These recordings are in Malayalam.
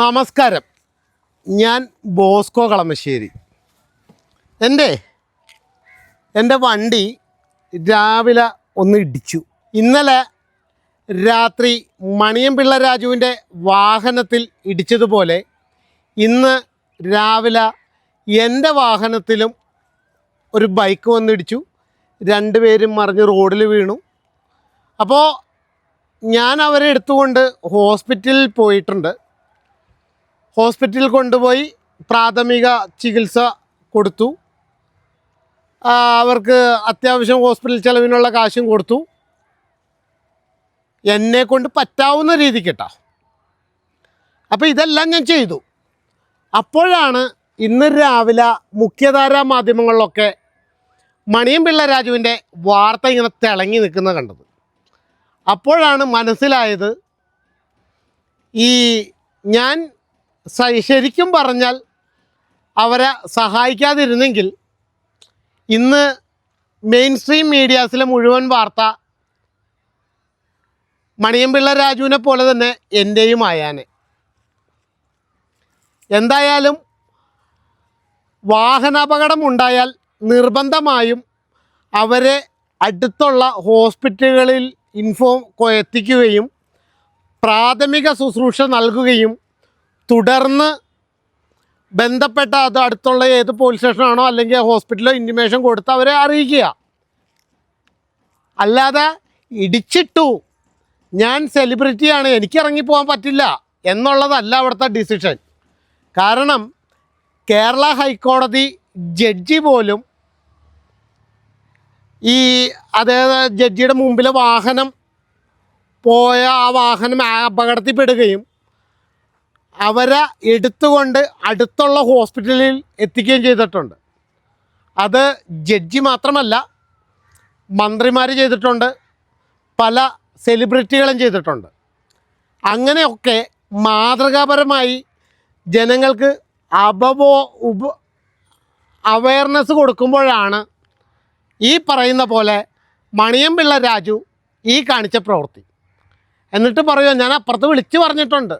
നമസ്കാരം. ഞാൻ ബോസ്കോ കളമശ്ശേരി. എന്റെ എന്റെ വണ്ടി രാവിലെ ഒന്ന് ഇടിച്ചു. ഇന്നലെ രാത്രി മണിയംപിള്ള രാജുവിന്റെ വാഹനത്തിൽ ഇടിച്ചതുപോലെ ഇന്ന് രാവിലെ എന്റെ വാഹനത്തിലും ഒരു ബൈക്ക് വന്നിടിച്ചു രണ്ടുപേരും മറിഞ്ഞ് റോഡിൽ വീണു. അപ്പോൾ ഞാൻ അവരെ എടുത്തുകൊണ്ട് ഹോസ്പിറ്റലിൽ പോയിട്ടുണ്ട്. ഹോസ്പിറ്റലിൽ കൊണ്ടുപോയി പ്രാഥമിക ചികിത്സ കൊടുത്തു. അവർക്ക് അത്യാവശ്യം ഹോസ്പിറ്റൽ ചെലവിനുള്ള കാശും കൊടുത്തു. എന്നെ കൊണ്ട് പറ്റാവുന്ന രീതിക്ക് കേട്ടോ അപ്പോൾ ഇതെല്ലാം ഞാൻ ചെയ്തു. അപ്പോഴാണ് ഇന്ന് രാവിലെ മുഖ്യധാരാ മാധ്യമങ്ങളിലൊക്കെ മണിയും പിള്ള രാജുവിന്റെ വാർത്ത ഇങ്ങനെ തിളങ്ങി നിൽക്കുന്നത് കണ്ടത്. അപ്പോഴാണ് മനസ്സിലായത് ഈ ഞാൻ ശരിക്കും പറഞ്ഞാൽ അവരെ സഹായിക്കാതിരുന്നെങ്കിൽ ഇന്ന് മെയിൻ സ്ട്രീം മീഡിയാസിലെ മുഴുവൻ വാർത്ത മണിയമ്പിള്ള രാജുവിനെ പോലെ തന്നെ എന്റെയും ആയാനെ. എന്തായാലും വാഹനാപകടം ഉണ്ടായാൽ നിർബന്ധമായും അവരെ അടുത്തുള്ള ഹോസ്പിറ്റലുകളിൽ ഇൻഫോ എത്തിക്കുകയും പ്രാഥമിക ശുശ്രൂഷ നൽകുകയും തുടർന്ന് ബന്ധപ്പെട്ട അത് അടുത്തുള്ള ഏത് പോലീസ് സ്റ്റേഷനാണോ അല്ലെങ്കിൽ ഹോസ്പിറ്റലോ ഇന്റിമേഷൻ കൊടുത്ത് അവരെ അറിയിക്കുക. അല്ലാതെ ഇടിച്ചിട്ടു ഞാൻ സെലിബ്രിറ്റിയാണ് എനിക്ക് ഇറങ്ങിപ്പോകാൻ പറ്റില്ല എന്നുള്ളതല്ല അവിടുത്തെ ഡിസിഷൻ കാരണം കേരള ഹൈക്കോടതി ജഡ്ജി പോലും ഈ അതായത് ജഡ്ജിയുടെ മുമ്പിലെ വാഹനം പോയ ആ വാഹനം അപകടത്തിൽപ്പെടുകയും അവരെ എടുത്തുകൊണ്ട് അടുത്തുള്ള ഹോസ്പിറ്റലിൽ എത്തിക്കുകയും ചെയ്തിട്ടുണ്ട്. അത് ജഡ്ജി മാത്രമല്ല മന്ത്രിമാർ ചെയ്തിട്ടുണ്ട് പല സെലിബ്രിറ്റികളും ചെയ്തിട്ടുണ്ട്. അങ്ങനെയൊക്കെ മാതൃകാപരമായി ജനങ്ങൾക്ക് അപബോ ഉപ അവയർനെസ് കൊടുക്കുമ്പോഴാണ് ഈ പറയുന്ന പോലെ മണിയംപിള്ള രാജു ഈ കാണിച്ച പ്രവൃത്തി. എന്നിട്ട് പറയുമോ ഞാൻ അപ്പുറത്ത് വിളിച്ചു പറഞ്ഞിട്ടുണ്ട്.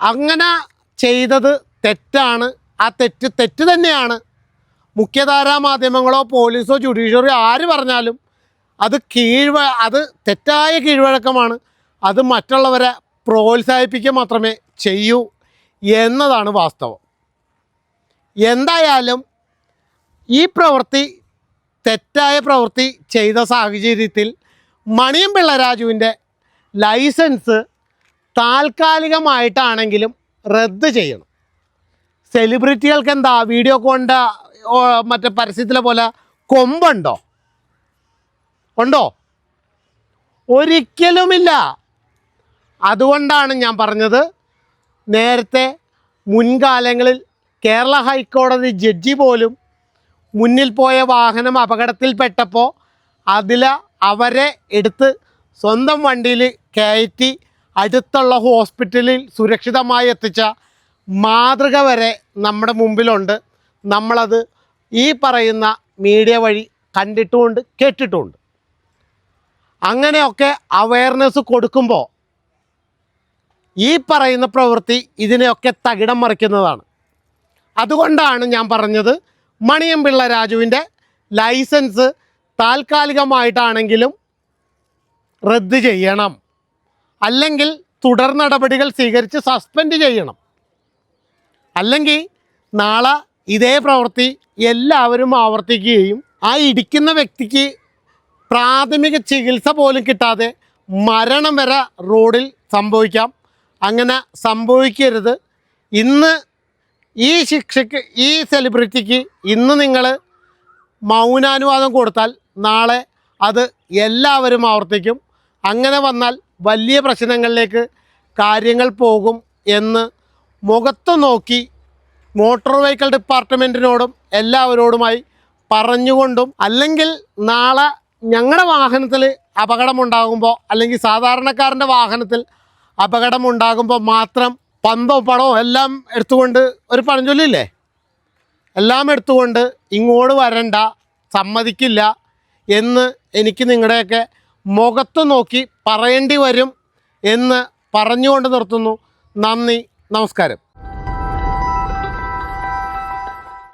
അങ്ങനെ ചെയ്തത് തെറ്റാണ്. ആ തെറ്റ് തെറ്റ് തന്നെയാണ്. മുഖ്യധാരാ മാധ്യമങ്ങളോ പോലീസോ ജുഡീഷ്യറിയോ ആര് പറഞ്ഞാലും അത് കീഴ്വ അത് തെറ്റായ കീഴ്വഴക്കമാണ്. അത് മറ്റുള്ളവരെ പ്രോത്സാഹിപ്പിക്കുക മാത്രമേ ചെയ്യൂ എന്നതാണ് വാസ്തവം. എന്തായാലും ഈ പ്രവൃത്തി തെറ്റായ പ്രവൃത്തി ചെയ്ത സാഹചര്യത്തിൽ മണിയമ്പിള്ള രാജുവിന്റെ ലൈസൻസ് താൽക്കാലികമായിട്ടാണെങ്കിലും റദ്ദ് ചെയ്യണം. സെലിബ്രിറ്റികൾക്ക് എന്താ വീഡിയോ കൊണ്ട് മറ്റേ പരസ്യത്തിലെ പോലെ കൊമ്പുണ്ടോ? ഉണ്ടോ? ഒരിക്കലുമില്ല. അതുകൊണ്ടാണ് ഞാൻ പറഞ്ഞത് നേരത്തെ മുൻകാലങ്ങളിൽ കേരള ഹൈക്കോടതി ജഡ്ജി പോലും മുന്നിൽ പോയ വാഹനം അപകടത്തിൽപ്പെട്ടപ്പോൾ അതിൽ അവരെ എടുത്ത് സ്വന്തം വണ്ടിയിൽ കയറ്റി അടുത്തുള്ള ഹോസ്പിറ്റലിൽ സുരക്ഷിതമായി എത്തിച്ച മാതൃക വരെ നമ്മുടെ മുമ്പിലുണ്ട്. നമ്മളത് ഈ പറയുന്ന മീഡിയ വഴി കണ്ടിട്ടുമുണ്ട് കേട്ടിട്ടുമുണ്ട്. അങ്ങനെയൊക്കെ അവയർനെസ് കൊടുക്കുമ്പോൾ ഈ പറയുന്ന പ്രവൃത്തി ഇതിനെയൊക്കെ തകിടം മറിക്കുന്നതാണ്. അതുകൊണ്ടാണ് ഞാൻ പറഞ്ഞത് മണിയം പിള്ള രാജുവിന്റെ ലൈസൻസ് താൽക്കാലികമായിട്ടാണെങ്കിലും റദ്ദ് ചെയ്യണം. അല്ലെങ്കിൽ തുടർ നടപടികൾ സ്വീകരിച്ച് സസ്പെൻഡ് ചെയ്യണം. അല്ലെങ്കിൽ നാളെ ഇതേ പ്രവൃത്തി എല്ലാവരും ആവർത്തിക്കുകയും ആ ഇടിക്കുന്ന വ്യക്തിക്ക് പ്രാഥമിക ചികിത്സ പോലും കിട്ടാതെ മരണം വരെ റോഡിൽ സംഭവിക്കാം. അങ്ങനെ സംഭവിക്കരുത്. ഇന്ന് ഈ ശിക്ഷയ്ക്ക് ഈ സെലിബ്രിറ്റിക്ക് ഇന്ന് നിങ്ങൾ മൗനാനുവാദം കൊടുത്താൽ നാളെ അത് എല്ലാവരും ആവർത്തിക്കും. അങ്ങനെ വന്നാൽ വലിയ പ്രശ്നങ്ങളിലേക്ക് കാര്യങ്ങൾ പോകും എന്ന് മുഖത്ത് നോക്കി മോട്ടോർ വെഹിക്കിൾ ഡിപ്പാർട്ട്മെന്റിനോടും എല്ലാവരോടുമായി പറഞ്ഞുകൊണ്ടും അല്ലെങ്കിൽ നാളെ ഞങ്ങളുടെ വാഹനത്തിൽ അപകടമുണ്ടാകുമ്പോൾ അല്ലെങ്കിൽ സാധാരണക്കാരന്റെ വാഹനത്തിൽ അപകടമുണ്ടാകുമ്പോൾ മാത്രം പന്തോ പണോ എല്ലാം എടുത്തുകൊണ്ട് ഒരു പഴഞ്ചൊല്ലില്ലേ? എല്ലാം എടുത്തുകൊണ്ട് ഇങ്ങോട്ട് വരണ്ട സമ്മതിക്കില്ല എന്ന് എനിക്ക് നിങ്ങളുടെയൊക്കെ മുഖത്ത് നോക്കി പറയേണ്ടി വരും എന്ന് പറഞ്ഞുകൊണ്ട് നിർത്തുന്നു. നന്ദി നമസ്കാരം.